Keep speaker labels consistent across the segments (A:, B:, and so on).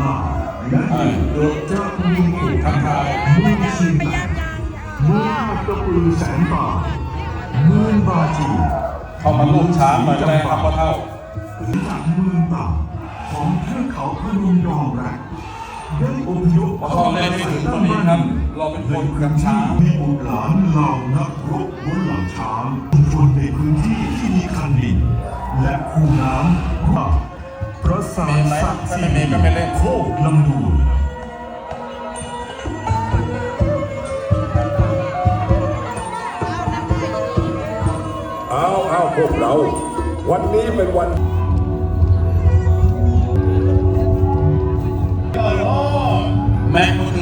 A: ลาวและอีกจากเมืองโขง
B: ทักทาย
A: เมือชียงใหม่เมืองอัตตปือแสนป่าเมือบาจี
B: เข้ามาลูกช้างหน่อยก็ได้ครับพ่อเท่า
A: หรือจากมือต่ำของเทือกเขาพนมดองแรกได้อพยพ
B: พอเข้าเล่นไม่ถึงคนนี้ครับ เราเป็นคนกับช้าง
A: มีบุตรหลานเหล่านักรบบนหลังช้างชนในพื้นที่ที่มีคันดินและคูน้ำคว่า พระสารศักดิ์สิทธิ์โคกลำดู
C: เอาเอาพวกเรา วันนี้เป็นวัน
B: แม่ก็คือ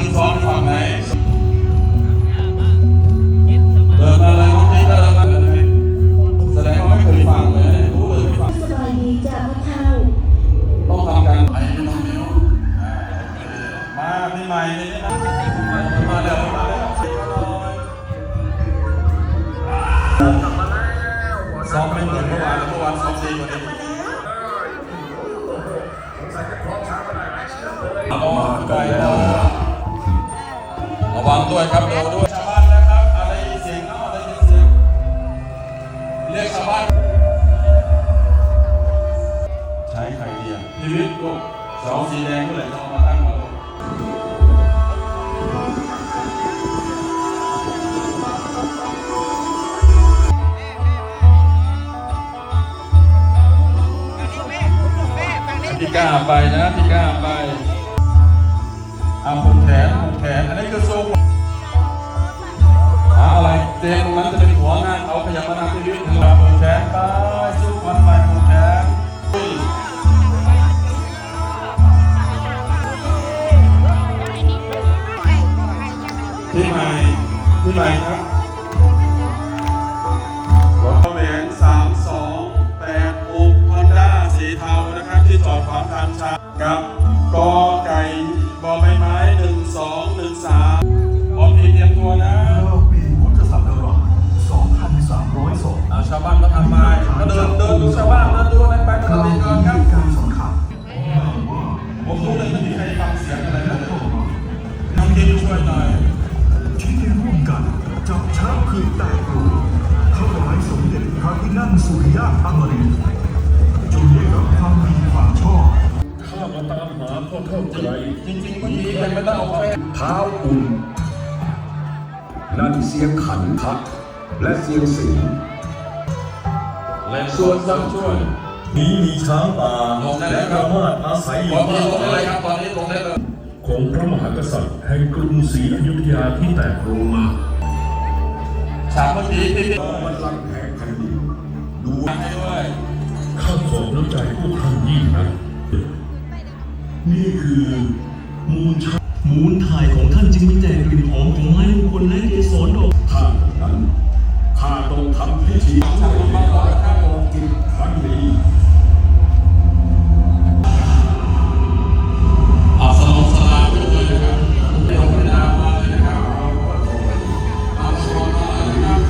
B: มา
D: พี่
B: ใหม่นี่นะมาเดี๋ยวมาเดี๋ยวซ้อมไม่เหมือนเมื่อวานเมื่อวานซ้อมดีกว่านี้ไกลแล้วระวังด้วยครับดูด้วยชาวบ้านแล้วครับอะไรเสียงเนาะอะไรเสียงเรียกชาวบ้านใช้ไข่เดียวพีวิทย์ลูกเสาสีแดงก็เลยเอามาตั้งมาลูก พี่ก้าไปนะพี่ก้าไปเอาผูกแขนผูกแขนอันนี้คือทรงหาอะไรเตียงตรงนั้นจะเป็นหัวงาเขาขยับมาทางพีวิทย์ถึงมาผูกแขนไปสู้มันไปผูกแขนพี่ใหม่พี่ใหม่ครับ กับกอไก่บอใบไม้หนึ่งสองหนึ่งสามพร้อมทีเตรียมตัวนะ
A: เราปีพุทธศักราช2302
B: เอาชาวบ้านก็ทำมาก็เดินเดินดูชาวบ้านเดินดูอะไรไปปก
A: เรา
B: ติ
A: มี
B: ก่อนครับ
A: การสำคัญว่าว่า
B: ผมรู้เลยไม่มีใครฟังเสียงอะไรเลยน้องคิดช่วยหน่อย
A: ที่ได้ร่วมกันจับช้างคืนแต พ่อ
C: เท่าไกล
B: จริงๆเมื่อกี้ยังไม่ต้องเอาแค่
C: เท้าอุ่น นั่นเสียงขันทักและเสียงสิง
B: และส่วนสังช่วย
E: นี้มีช้างป่า
B: ลงได้แล้
E: และ
B: วครั
E: สา
B: บ
E: มารถอาศัยอ
B: ต
E: ยู่
B: อนนี้ลงได้เลยครับตอนนี้ลงได้เลย
E: ของพระมหากษัตริย์แห่งกรุงศรีอยุธยาที่แตกโรมา
B: ฉากเมื่อกี้ที่พี่
C: บัลลังก์แห่งแผ่นดินดู
B: ให้ด้วย
E: ข้าขอบน้ำใจพวกท่านยิ่งนะ นี่คือมูลชมูลถ่ายของท่านจึงมีแต่กลิ่นหอมของไม้มงคลและเกสรดอก
C: ท่านนั้นข้าต้องทำพิธี